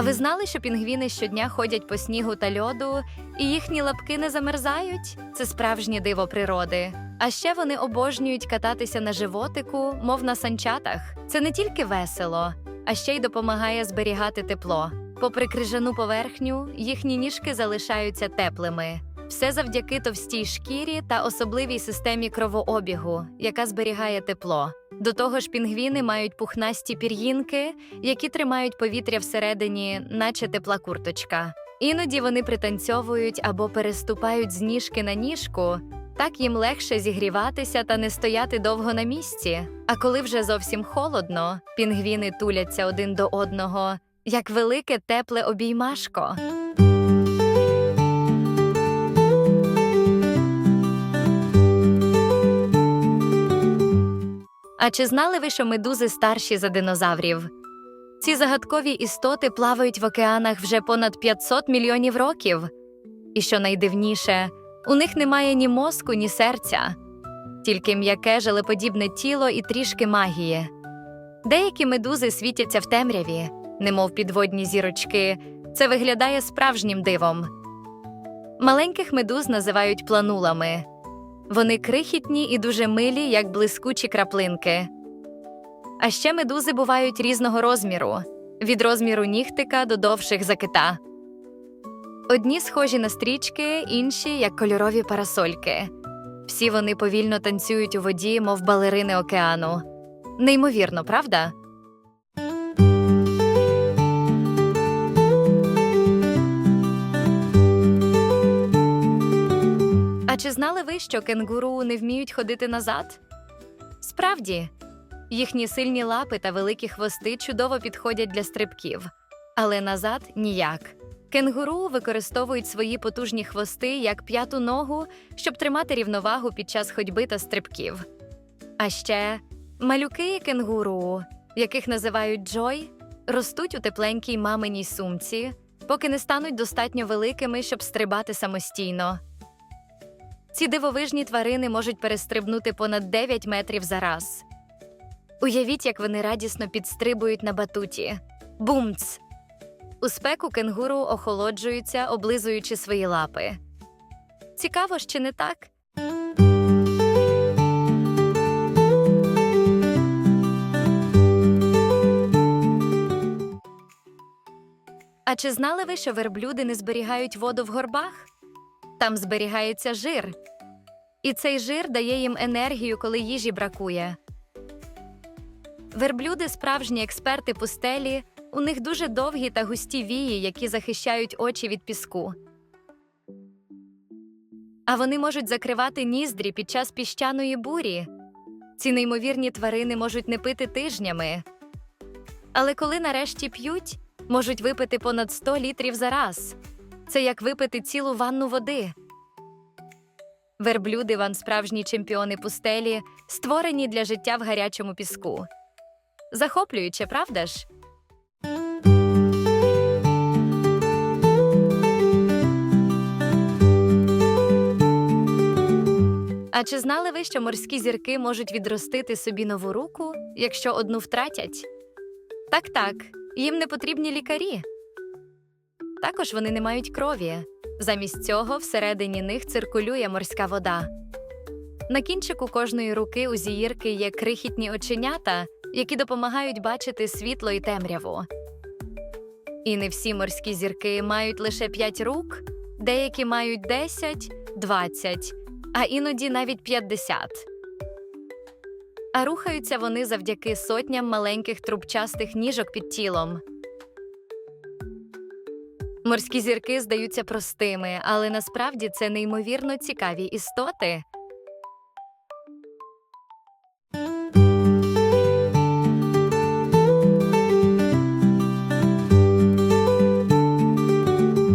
А ви знали, що пінгвіни щодня ходять по снігу та льоду, і їхні лапки не замерзають? Це справжнє диво природи. А ще вони обожнюють кататися на животику, мов на санчатах. Це не тільки весело, а ще й допомагає зберігати тепло. Попри крижану поверхню, їхні ніжки залишаються теплими. Все завдяки товстій шкірі та особливій системі кровообігу, яка зберігає тепло. До того ж, пінгвіни мають пухнасті пір'їнки, які тримають повітря всередині, наче тепла курточка. Іноді вони пританцьовують або переступають з ніжки на ніжку. Так їм легше зігріватися та не стояти довго на місці. А коли вже зовсім холодно, пінгвіни туляться один до одного, як велике тепле обіймашко. А чи знали ви, що медузи старші за динозаврів? Ці загадкові істоти плавають в океанах вже понад 500 мільйонів років. І що найдивніше, у них немає ні мозку, ні серця, тільки м'яке желеподібне тіло і трішки магії. Деякі медузи світяться в темряві, немов підводні зірочки. Це виглядає справжнім дивом. Маленьких медуз називають планулами. Вони крихітні і дуже милі, як блискучі краплинки. А ще медузи бувають різного розміру від розміру нігтика до довших за кита. Одні схожі на стрічки, інші як кольорові парасольки. Всі вони повільно танцюють у воді, мов балерини океану. Неймовірно, правда? Чи знали ви, що кенгуру не вміють ходити назад? Справді, їхні сильні лапи та великі хвости чудово підходять для стрибків, але назад ніяк. Кенгуру використовують свої потужні хвости як п'яту ногу, щоб тримати рівновагу під час ходьби та стрибків. А ще малюки кенгуру, яких називають Джой, ростуть у тепленькій маминій сумці, поки не стануть достатньо великими, щоб стрибати самостійно. Ці дивовижні тварини можуть перестрибнути понад 9 метрів за раз. Уявіть, як вони радісно підстрибують на батуті. Бумц! У спеку кенгуру охолоджуються, облизуючи свої лапи. Цікаво, ж чи не так? А чи знали ви, що верблюди не зберігають воду в горбах? Там зберігається жир. І цей жир дає їм енергію, коли їжі бракує. Верблюди справжні експерти пустелі, у них дуже довгі та густі вії, які захищають очі від піску. А вони можуть закривати ніздрі під час піщаної бурі. Ці неймовірні тварини можуть не пити тижнями. Але коли нарешті п'ють, можуть випити понад 100 літрів за раз. Це як випити цілу ванну води. Верблюди ван справжні чемпіони пустелі, створені для життя в гарячому піску. Захоплююче, правда ж? А чи знали ви, що морські зірки можуть відростити собі нову руку, якщо одну втратять? Так, так, їм не потрібні лікарі. Також вони не мають крові. Замість цього всередині них циркулює морська вода. На кінчику кожної руки у зіїрки є крихітні оченята, які допомагають бачити світло і темряву. І не всі морські зірки мають лише 5 рук, деякі мають 10, 20, а іноді навіть 50. А рухаються вони завдяки сотням маленьких трубчастих ніжок під тілом. Морські зірки здаються простими, але насправді це неймовірно цікаві істоти.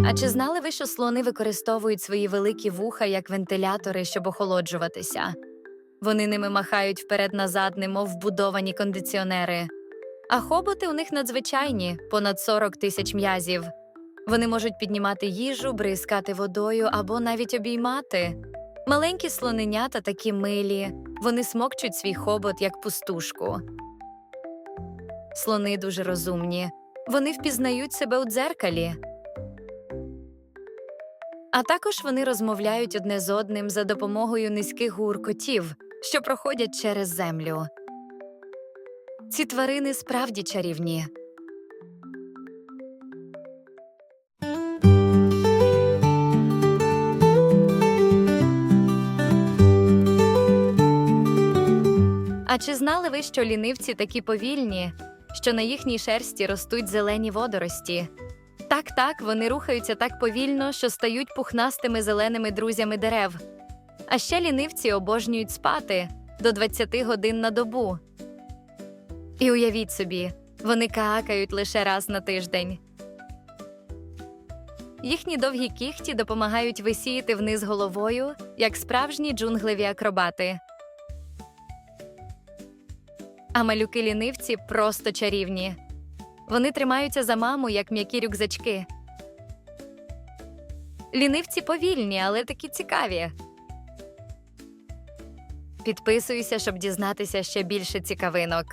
А чи знали ви, що слони використовують свої великі вуха як вентилятори, щоб охолоджуватися? Вони ними махають вперед-назад, немов вбудовані кондиціонери. А хоботи у них надзвичайні понад 40 тисяч м'язів. Вони можуть піднімати їжу, бризкати водою або навіть обіймати. Маленькі слоненята такі милі, вони смокчуть свій хобот як пустушку. Слони дуже розумні. Вони впізнають себе у дзеркалі. А також вони розмовляють одне з одним за допомогою низьких гуркотів, що проходять через землю. Ці тварини справді чарівні. А чи знали ви, що лінивці такі повільні, що на їхній шерсті ростуть зелені водорості? Так, так, вони рухаються так повільно, що стають пухнастими зеленими друзями дерев. А ще лінивці обожнюють спати до 20 годин на добу. І уявіть собі, вони каакають лише раз на тиждень. Їхні довгі кіхті допомагають висіяти вниз головою, як справжні джунглеві акробати. А малюки лінивці просто чарівні. Вони тримаються за маму, як м'які рюкзачки. Лінивці повільні, але такі цікаві. Підписуйся, щоб дізнатися ще більше цікавинок.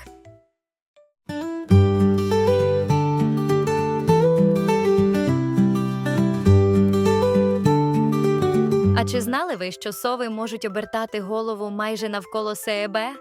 А чи знали ви, що сови можуть обертати голову майже навколо себе?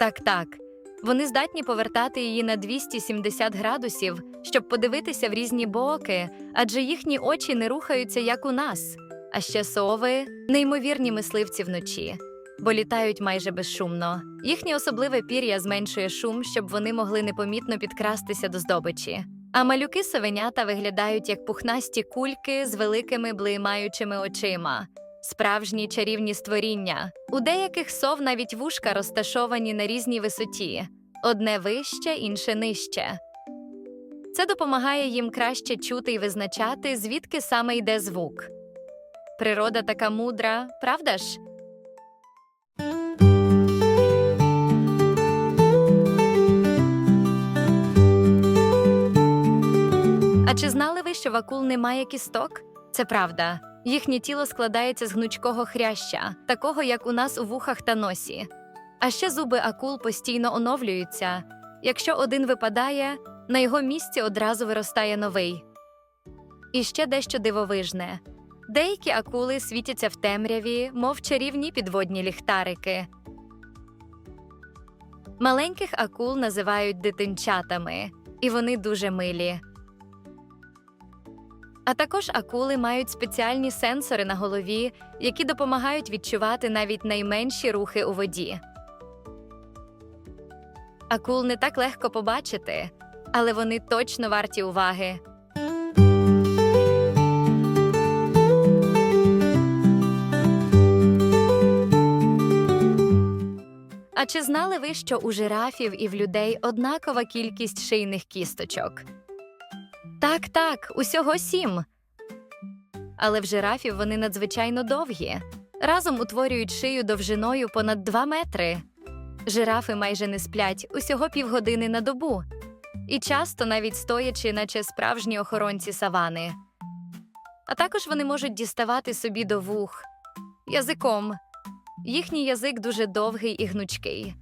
Так, так. Вони здатні повертати її на 270 градусів, щоб подивитися в різні боки, адже їхні очі не рухаються як у нас. А ще сови неймовірні мисливці вночі, бо літають майже безшумно. Їхнє особливе пір'я зменшує шум, щоб вони могли непомітно підкрастися до здобичі. А малюки совенята виглядають як пухнасті кульки з великими блимаючими очима. Справжні чарівні створіння. У деяких сов навіть вушка розташовані на різній висоті одне вище, інше нижче. Це допомагає їм краще чути і визначати, звідки саме йде звук. Природа така мудра, правда ж? А чи знали ви, що в акул немає кісток? Це правда. Їхнє тіло складається з гнучкого хряща, такого як у нас у вухах та носі. А ще зуби акул постійно оновлюються. Якщо один випадає, на його місці одразу виростає новий. І ще дещо дивовижне. Деякі акули світяться в темряві, мов чарівні підводні ліхтарики. Маленьких акул називають дитинчатами, і вони дуже милі. А також акули мають спеціальні сенсори на голові, які допомагають відчувати навіть найменші рухи у воді. Акул не так легко побачити, але вони точно варті уваги. А чи знали ви, що у жирафів і в людей однакова кількість шийних кісточок? Так, так, усього сім. Але в жирафів вони надзвичайно довгі. Разом утворюють шию довжиною понад 2 метри. Жирафи майже не сплять усього півгодини на добу, і часто навіть стоячи, наче справжні охоронці савани. А також вони можуть діставати собі до вух язиком. Їхній язик дуже довгий і гнучкий.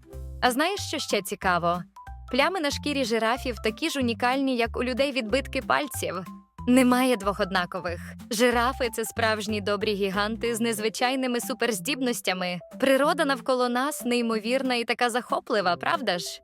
А знаєш, що ще цікаво? Плями на шкірі жирафів такі ж унікальні, як у людей відбитки пальців. Немає двох однакових. Жирафи це справжні добрі гіганти з незвичайними суперздібностями. Природа навколо нас неймовірна і така захоплива, правда ж?